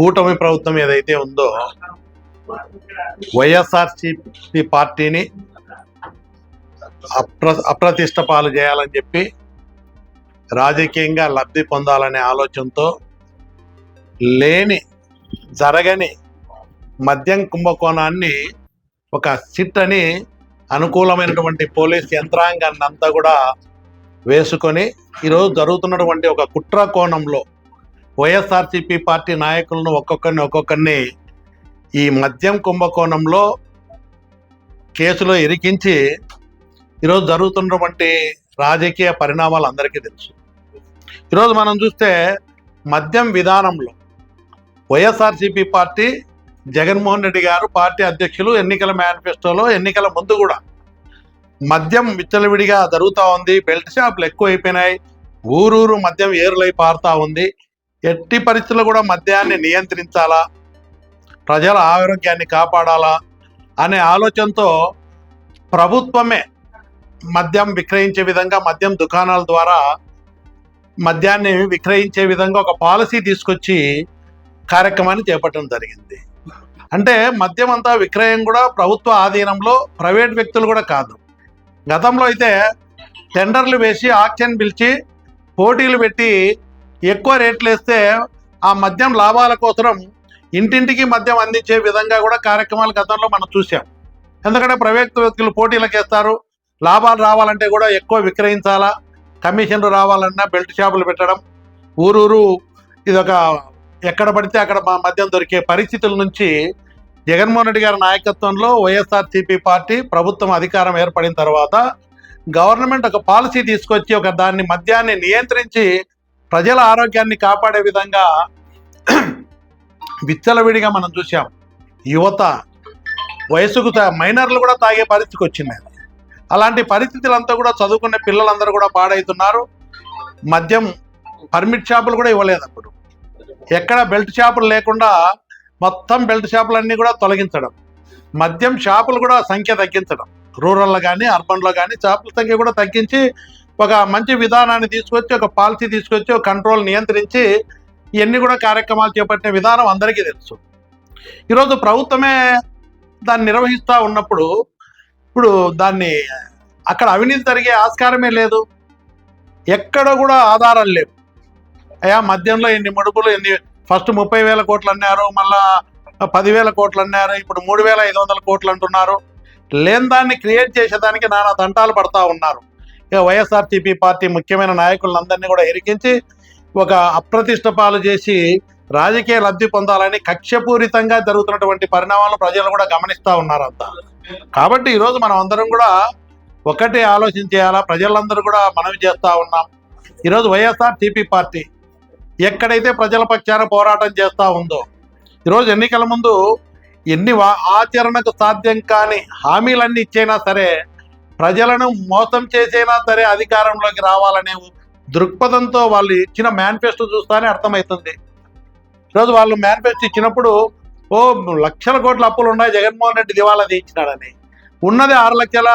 కూటమి ప్రభుత్వం ఏదైతే ఉందో వైఎస్ఆర్సిపి పార్టీని అప్ర అప్రతిష్ట పాలు చేయాలని చెప్పి రాజకీయంగా లబ్ధి పొందాలనే ఆలోచనతో లేని జరగని మద్యం కుంభకోణాన్ని ఒక సిట్ అని అనుకూలమైనటువంటి పోలీస్ యంత్రాంగాన్ని అంతా కూడా వేసుకొని ఈరోజు జరుగుతున్నటువంటి ఒక కుట్ర కోణంలో వైఎస్ఆర్సీపీ పార్టీ నాయకులను ఒక్కొక్కరిని ఒక్కొక్కరిని ఈ మద్యం కుంభకోణంలో కేసులో ఇరికించి ఈరోజు జరుగుతున్నటువంటి రాజకీయ పరిణామాలు అందరికీ తెలుసు. ఈరోజు మనం చూస్తే మద్యం విధానంలో వైఎస్ఆర్సీపీ పార్టీ జగన్మోహన్ రెడ్డి గారు పార్టీ అధ్యక్షులు ఎన్నికల మేనిఫెస్టోలో ఎన్నికల ముందు కూడా మద్యం విచ్చలవిడిగా జరుగుతూ ఉంది. బెల్ట్ షాపులు ఎక్కువ అయిపోయినాయి ఊరూరు మద్యం ఏరులై పారుతూ ఉంది. ఎట్టి పరిస్థితుల్లో కూడా మద్యాన్ని నియంత్రించాలా? ప్రజల ఆరోగ్యాన్ని కాపాడాలా? అనే ఆలోచనతో ప్రభుత్వమే మద్యం విక్రయించే విధంగా మద్యం దుకాణాల ద్వారా మద్యాన్ని విక్రయించే విధంగా ఒక పాలసీ తీసుకొచ్చి కార్యక్రమాన్ని చేపట్టడం జరిగింది. అంటే మద్యం అంతా విక్రయం కూడా ప్రభుత్వ ఆధీనంలో ప్రైవేట్ వ్యక్తులు కూడా కాదు. గతంలో అయితే టెండర్లు వేసి ఆక్షన్ పిలిచి పోటీలు పెట్టి ఎక్కువ రేట్లు వేస్తే ఆ మద్యం లాభాల కోసం ఇంటింటికి మద్యం అందించే విధంగా కూడా కార్యక్రమాలు గతంలో మనం చూసాం ఎందుకంటే ప్రైవేట్ వ్యక్తులు పోటీలకు వేస్తారు. లాభాలు రావాలంటే కూడా ఎక్కువ విక్రయించాలా? కమిషన్లు రావాలన్నా బెల్ట్ షాపులు పెట్టడం. ఊరూరు ఇదొక ఎక్కడ పడితే అక్కడ మా మద్యం దొరికే పరిస్థితుల నుంచి జగన్మోహన్ రెడ్డి గారి నాయకత్వంలో వైఎస్ఆర్సీపీ పార్టీ ప్రభుత్వం అధికారం ఏర్పడిన తర్వాత గవర్నమెంట్ ఒక పాలసీ తీసుకొచ్చి ఒక దాన్ని మద్యాన్ని నియంత్రించి ప్రజల ఆరోగ్యాన్ని కాపాడే విధంగా విచ్చలవిడిగా మనం చూసాం యువత వయసుకు తా- మైనర్లు కూడా తాగే పరిస్థితికి వచ్చింది. అలాంటి పరిస్థితులంతా కూడా చదువుకునే పిల్లలందరూ కూడా పాడవుతున్నారు మద్యం పర్మిట్ షాపులు కూడా ఇవ్వలేదు అప్పుడు. ఎక్కడ బెల్ట్ షాపులు లేకుండా మొత్తం బెల్ట్ షాపులన్నీ కూడా తొలగించడం. మద్యం షాపులు కూడా సంఖ్య తగ్గించడం. రూరల్లో కానీ అర్బన్లో కానీ షాపుల సంఖ్య కూడా తగ్గించి ఒక మంచి విధానాన్ని తీసుకొచ్చి ఒక పాలసీ తీసుకొచ్చి ఒక కంట్రోల్ నియంత్రించి ఇవన్నీ కూడా కార్యక్రమాలు చేపట్టిన విధానం అందరికీ తెలుసు. ఈరోజు ప్రభుత్వమే దాన్ని నిర్వహిస్తూ ఉన్నప్పుడు ఇప్పుడు దాన్ని అక్కడ అవినీతి జరిగే ఆస్కారమే లేదు. ఎక్కడ కూడా ఆధారాలు లేవు. అయ్యా మద్యంలో ఎన్ని మడుపులు ఎన్ని ఫస్ట్ ముప్పై వేల కోట్లు అన్నారు మళ్ళా పదివేల కోట్లు అన్నారు ఇప్పుడు మూడు వేల ఐదు వందల కోట్లు అంటున్నారు. లేని దాన్ని క్రియేట్ చేసేదానికి నానా తంటాలు పడతా ఉన్నారు. వైఎస్ఆర్టీపీ పార్టీ ముఖ్యమైన నాయకులందరినీ కూడా ఎరికించి ఒక అప్రతిష్ట పాలు చేసి రాజకీయ లబ్ధి పొందాలని కక్షపూరితంగా జరుగుతున్నటువంటి పరిణామాలను ప్రజలు కూడా గమనిస్తూ ఉన్నారు అంతా కాబట్టి ఈరోజు మనం అందరం కూడా ఒకటే ఆలోచన చేయాలా? ప్రజలందరూ కూడా మనవి చేస్తూ ఉన్నాం. ఈరోజు వైఎస్ఆర్ టీపీ పార్టీ ఎక్కడైతే ప్రజల పక్షాన పోరాటం చేస్తూ ఉందో ఈరోజు ఎన్నికల ముందు ఎన్ని వా- ఆచరణకు సాధ్యం కాని హామీలన్నీ ఇచ్చైనా సరే ప్రజలను మోసం చేసైనా సరే అధికారంలోకి రావాలనే దృక్పథంతో వాళ్ళు ఇచ్చిన మేనిఫెస్టో చూస్తానే అర్థమవుతుంది ఈరోజు వాళ్ళు మేనిఫెస్టో ఇచ్చినప్పుడు ఓ లక్షల కోట్ల అప్పులు ఉన్నాయి జగన్మోహన్ రెడ్డి దివాలా తీయించినాడని ఉన్నది ఆరు లక్షల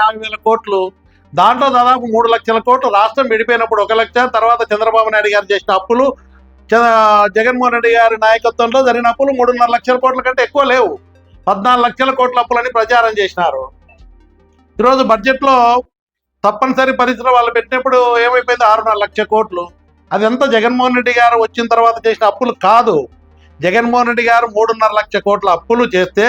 యాభై వేల కోట్లు. దాంట్లో దాదాపు మూడు లక్షల కోట్లు రాష్ట్రం విడిపోయినప్పుడు ఒక లక్ష తర్వాత చంద్రబాబు నాయుడు గారు చేసిన అప్పులు జగన్మోహన్ రెడ్డి గారి నాయకత్వంలో జరిగిన అప్పులు మూడున్నర లక్షల కోట్ల కంటే ఎక్కువ లేవు. పద్నాలుగు లక్షల కోట్ల అప్పులని ప్రచారం చేసినారు. ఈరోజు బడ్జెట్లో తప్పనిసరి పరిశ్రమ వాళ్ళు పెట్టినప్పుడు ఏమైపోయింది? ఆరున్నర లక్ష కోట్లు. అదంతా జగన్మోహన్ రెడ్డి గారు వచ్చిన తర్వాత చేసిన అప్పులు కాదు. జగన్మోహన్ రెడ్డి గారు మూడున్నర లక్ష కోట్ల అప్పులు చేస్తే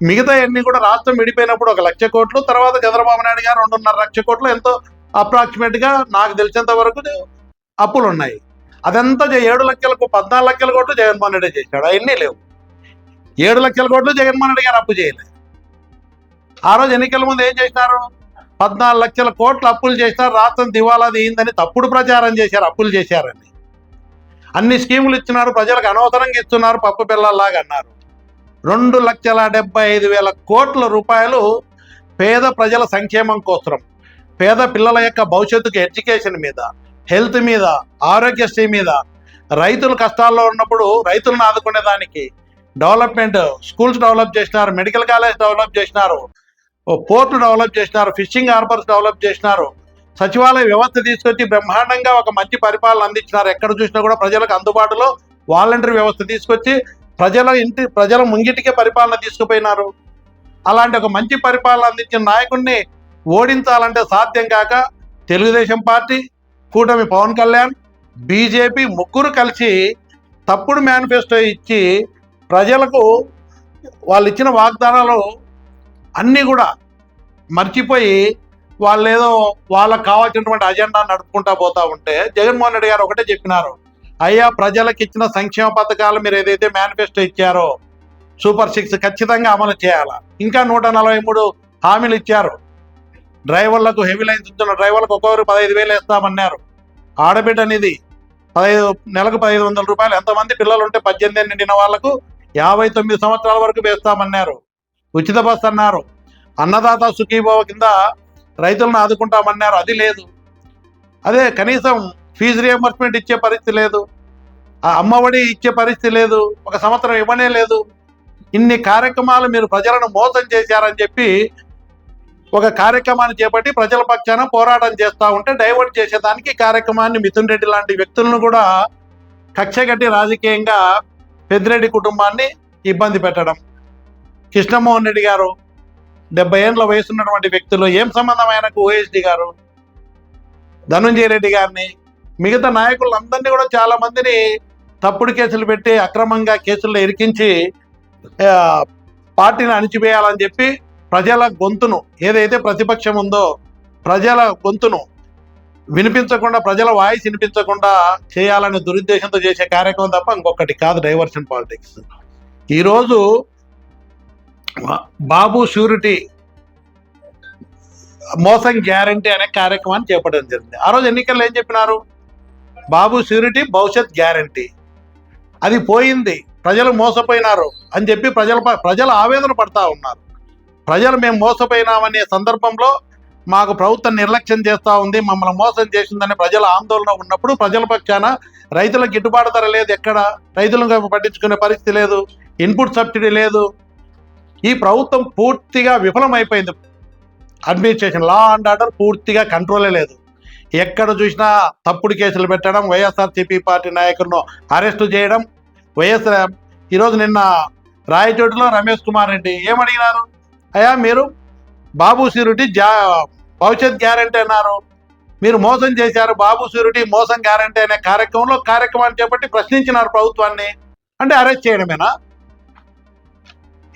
మిగతా అన్ని కూడా రాష్ట్రం విడిపోయినప్పుడు ఒక లక్ష కోట్లు తర్వాత చంద్రబాబు నాయుడు గారు రెండున్నర లక్ష కోట్లు ఎంతో అప్రాక్సిమేట్గా నాకు తెలిసినంత వరకు అప్పులు ఉన్నాయి. అదంతా ఏడు లక్షలకు పద్నాలుగు లక్షల కోట్లు జగన్మోహన్ రెడ్డి చేశాడు. అవన్నీ లేవు. ఏడు లక్షల కోట్లు జగన్మోహన్ రెడ్డి గారు అప్పు చేయలేదు. ఆ రోజు ఎన్నికల ముందు ఏం చేసినారు? పద్నాలుగు లక్షల కోట్లు అప్పులు చేసినారు. రాష్ట్రం దివాలా తీయిందని తప్పుడు ప్రచారం చేశారు అప్పులు చేశారని అన్ని స్కీములు ఇచ్చినారు ప్రజలకు అనవసరంగా ఇస్తున్నారు పప్పు పిల్లల్లాగా అన్నారు. రెండు లక్షల డెబ్బై ఐదు వేల కోట్ల రూపాయలు పేద ప్రజల సంక్షేమం కోసం పేద పిల్లల యొక్క భవిష్యత్తుకు ఎడ్యుకేషన్ మీద హెల్త్ మీద ఆరోగ్యశ్రీ మీద రైతులు కష్టాల్లో ఉన్నప్పుడు రైతులను ఆదుకునే దానికి డెవలప్మెంట్ స్కూల్స్ డెవలప్ చేసినారు మెడికల్ కాలేజ్ డెవలప్ చేసినారు పోర్టు డెవలప్ చేసినారు ఫిషింగ్ హార్బర్స్ డెవలప్ చేసినారు. సచివాలయ వ్యవస్థ తీసుకొచ్చి బ్రహ్మాండంగా ఒక మంచి పరిపాలన అందించినారు. ఎక్కడ చూసినా కూడా ప్రజలకు అందుబాటులో వాలంటరీ వ్యవస్థ తీసుకొచ్చి ప్రజల ఇంటి ప్రజల ముంగిటికే పరిపాలన తీసుకుపోయినారు. అలాంటి ఒక మంచి పరిపాలన అందించిన నాయకుడిని ఓడించాలంటే సాధ్యం కాక తెలుగుదేశం పార్టీ కూటమి పవన్ కళ్యాణ్ బీజేపీ ముగ్గురు కలిసి తప్పుడు మేనిఫెస్టో ఇచ్చి ప్రజలకు వాళ్ళు ఇచ్చిన వాగ్దానాలు అన్నీ కూడా మర్చిపోయి వాళ్ళు ఏదో వాళ్ళకి కావాల్సినటువంటి అజెండా నడుపుకుంటా పోతా ఉంటే జగన్మోహన్ రెడ్డి గారు ఒకటే చెప్పినారు. అయ్యా ప్రజలకు ఇచ్చిన సంక్షేమ పథకాలు మీరు ఏదైతే మేనిఫెస్టో ఇచ్చారో సూపర్ సిక్స్ ఖచ్చితంగా అమలు చేయాలా? ఇంకా నూట నలభై మూడు హామీలు ఇచ్చారు. డ్రైవర్లకు హెవీ లైన్స్ ఇచ్చిన డ్రైవర్లకు ఒక్కొక్కరు పదహైదు వేలు వేస్తామన్నారు. ఆడబిడ్డ అనేది పదహైదు నెలకు పదహైదు వందల రూపాయలు. ఎంతమంది పిల్లలు ఉంటే పద్దెనిమిది నిండిన వాళ్ళకు యాభై తొమ్మిది సంవత్సరాల వరకు వేస్తామన్నారు. ఉచిత బస్ అన్నారు. అన్నదాత సుఖీభవ కింద రైతులను ఆదుకుంటామన్నారు. అది లేదు. అదే కనీసం ఫీజు రియంబర్స్మెంట్ ఇచ్చే పరిస్థితి లేదు. ఆ అమ్మఒడి ఇచ్చే పరిస్థితి లేదు. ఒక సంవత్సరం ఇవ్వనే లేదు. ఇన్ని కార్యక్రమాలు మీరు ప్రజలను మోసం చేశారని చెప్పి ఒక కార్యక్రమాన్ని చేపట్టి ప్రజల పక్షాన పోరాటం చేస్తూ ఉంటే డైవర్ట్ చేసేదానికి కార్యక్రమాన్ని మిథున్ రెడ్డి లాంటి వ్యక్తులను కూడా కక్షగట్టి రాజకీయంగా పెద్దిరెడ్డి కుటుంబాన్ని ఇబ్బంది పెట్టడం. కృష్ణమోహన్ రెడ్డి గారు డెబ్బై ఏళ్ళ వయసు ఉన్నటువంటి వ్యక్తులు ఏం సంబంధం ఆయనకు ఓఎస్డి గారు? ధనుంజయ రెడ్డి గారిని మిగతా నాయకులందరినీ కూడా చాలా మందిని తప్పుడు కేసులు పెట్టి అక్రమంగా కేసుల్లో ఇరికించి పార్టీని అణిచివేయాలని చెప్పి ప్రజల గొంతును ఏదైతే ప్రతిపక్షం ఉందో ప్రజల గొంతును వినిపించకుండా ప్రజల వాయిస్ వినిపించకుండా చేయాలనే దురుద్దేశంతో చేసే కార్యక్రమం తప్ప ఇంకొకటి కాదు డైవర్షన్ పాలిటిక్స్. ఈరోజు బాబు షూరిటీ మోసం గ్యారంటీ అనే కార్యక్రమాన్ని చేపట్టడం జరిగింది. ఆ రోజు ఎన్నికల్లో ఏం చెప్పినారు? బాబు షూరిటీ భవిష్యత్ గ్యారంటీ. అది పోయింది. ప్రజలు మోసపోయినారు అని చెప్పి ప్రజల ప్రజలు ఆవేదన పడతా ఉన్నారు. ప్రజలు మేము మోసపోయినామనే సందర్భంలో మాకు ప్రభుత్వం నిర్లక్ష్యం చేస్తూ ఉంది మమ్మల్ని మోసం చేసిందని ప్రజల ఆందోళన ఉన్నప్పుడు ప్రజల పక్షాన రైతులకు గిట్టుబాటు ధర లేదు ఎక్కడ? రైతులను పట్టించుకునే పరిస్థితి లేదు. ఇన్పుట్ సబ్సిడీ లేదు. ఈ ప్రభుత్వం పూర్తిగా విఫలమైపోయింది. అడ్మినిస్ట్రేషన్ లా అండ్ ఆర్డర్ పూర్తిగా కంట్రోలే లేదు. ఎక్కడ చూసినా తప్పుడు కేసులు పెట్టడం వైఎస్ఆర్సీపీ పార్టీ నాయకులను అరెస్టు చేయడం వైఎస్ఆర్ ఈరోజు నిన్న రాయచోటిలో రమేష్ కుమార్ రెడ్డి ఏమడిగినారు? అయ్యా మీరు బాబు సూరిటీ జా భవిష్యత్ గ్యారంటీ అన్నారు. మీరు మోసం చేశారు బాబు సూరిటీ మోసం గ్యారంటీ అనే కార్యక్రమంలో కార్యక్రమాన్ని చేపట్టి ప్రశ్నించినారు ప్రభుత్వాన్ని. అంటే అరెస్ట్ చేయడమేనా?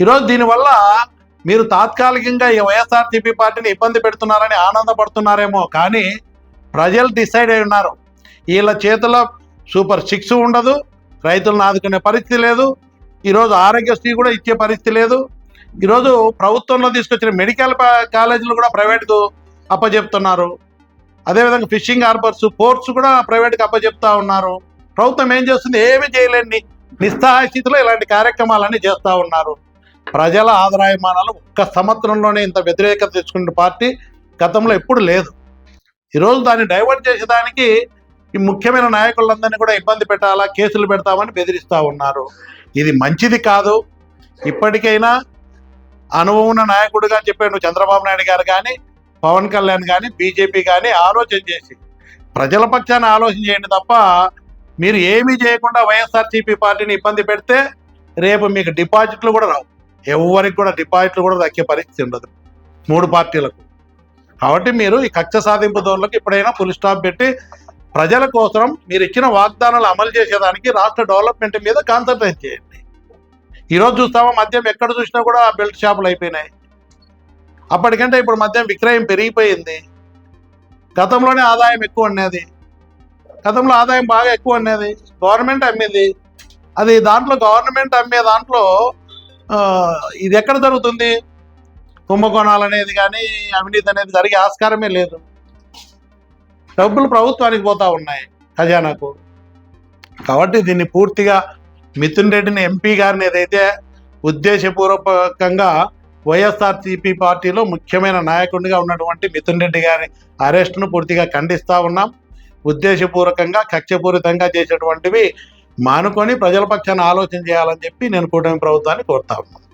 ఈరోజు దీనివల్ల మీరు తాత్కాలికంగా ఈ వైఎస్ఆర్సీపీ పార్టీని ఇబ్బంది పెడుతున్నారని ఆనందపడుతున్నారేమో. కానీ ప్రజలు డిసైడ్ అయి ఉన్నారు. వీళ్ళ చేతిలో సూపర్ సిక్స్ ఉండదు. రైతులను ఆదుకునే పరిస్థితి లేదు. ఈరోజు ఆరోగ్యశ్రీ కూడా ఇచ్చే పరిస్థితి లేదు. ఈరోజు ప్రభుత్వంలో తీసుకొచ్చిన మెడికల్ కాలేజీలు కూడా ప్రైవేట్కు అప్పచెప్తున్నారు అదేవిధంగా ఫిషింగ్ హార్బర్స్ పోర్ట్స్ కూడా ప్రైవేట్కి అప్పచెప్తా ఉన్నారు. ప్రభుత్వం ఏం చేస్తుంది? ఏమీ చేయలేని నిస్సహాయ స్థితిలో ఇలాంటి కార్యక్రమాలన్నీ చేస్తూ ఉన్నారు. ప్రజల ఆదాయమానాలు ఒక్క సంవత్సరంలోనే ఇంత వ్యతిరేకత తెచ్చుకున్న పార్టీ గతంలో ఎప్పుడు లేదు. ఈరోజు దాన్ని డైవర్ట్ చేసేదానికి ఈ ముఖ్యమైన నాయకులందరినీ కూడా ఇబ్బంది పెట్టాలా కేసులు పెడతామని బెదిరిస్తూ ఉన్నారు. ఇది మంచిది కాదు. ఇప్పటికైనా అనుభవం ఉన్న నాయకుడిగా చెప్పాడు చంద్రబాబు నాయుడు గారు కానీ పవన్ కళ్యాణ్ కానీ బీజేపీ కానీ ఆలోచన చేసి. ప్రజల పక్షాన ఆలోచన చేయండి తప్ప మీరు ఏమీ చేయకుండా వైఎస్ఆర్సీపీ పార్టీని ఇబ్బంది పెడితే రేపు మీకు డిపాజిట్లు కూడా రావు. ఎవరికి కూడా డిపాజిట్లు కూడా దక్కే పరిస్థితి ఉండదు. మూడు పార్టీలకు. కాబట్టి మీరు ఈ కక్ష సాధింపు ధోరణులకు ఎప్పుడైనా ఫుల్ స్టాప్ పెట్టి ప్రజల కోసం మీరు ఇచ్చిన వాగ్దానాలు అమలు చేసేదానికి రాష్ట్ర డెవలప్మెంట్ మీద కాన్సన్ట్రేట్ చేయండి. ఈరోజు చూస్తామా మద్యం ఎక్కడ చూసినా కూడా బెల్ట్ షాపులు అయిపోయినాయి. అప్పటికంటే ఇప్పుడు మద్యం విక్రయం పెరిగిపోయింది. గతంలోనే ఆదాయం ఎక్కువ ఉండేది. గతంలో ఆదాయం బాగా ఎక్కువ ఉండేది. గవర్నమెంట్ అమ్మింది. అది దాంట్లో గవర్నమెంట్ అమ్మే దాంట్లో ఇది ఎక్కడ జరుగుతుంది? కుంభకోణాలు అనేది కానీ అవినీతి అనేది జరిగే ఆస్కారమే లేదు. డబ్బులు ప్రభుత్వానికి పోతా ఉన్నాయి ఖజానాకు. కాబట్టి దీన్ని పూర్తిగా మిథున్ రెడ్డిని ఎంపీ గారిని ఏదైతే ఉద్దేశపూర్వకంగా వైఎస్ఆర్సీపీ పార్టీలో ముఖ్యమైన నాయకుడిగా ఉన్నటువంటి మిథున్ రెడ్డి గారి అరెస్ట్ను పూర్తిగా ఖండిస్తూ ఉన్నాం. ఉద్దేశపూర్వకంగా కక్షపూరితంగా చేసేటువంటివి మానుకొని ప్రజల పక్షాన ఆలోచన చేయాలని చెప్పి నేను కూటమి ప్రభుత్వాన్ని కోరుతా ఉన్నాను.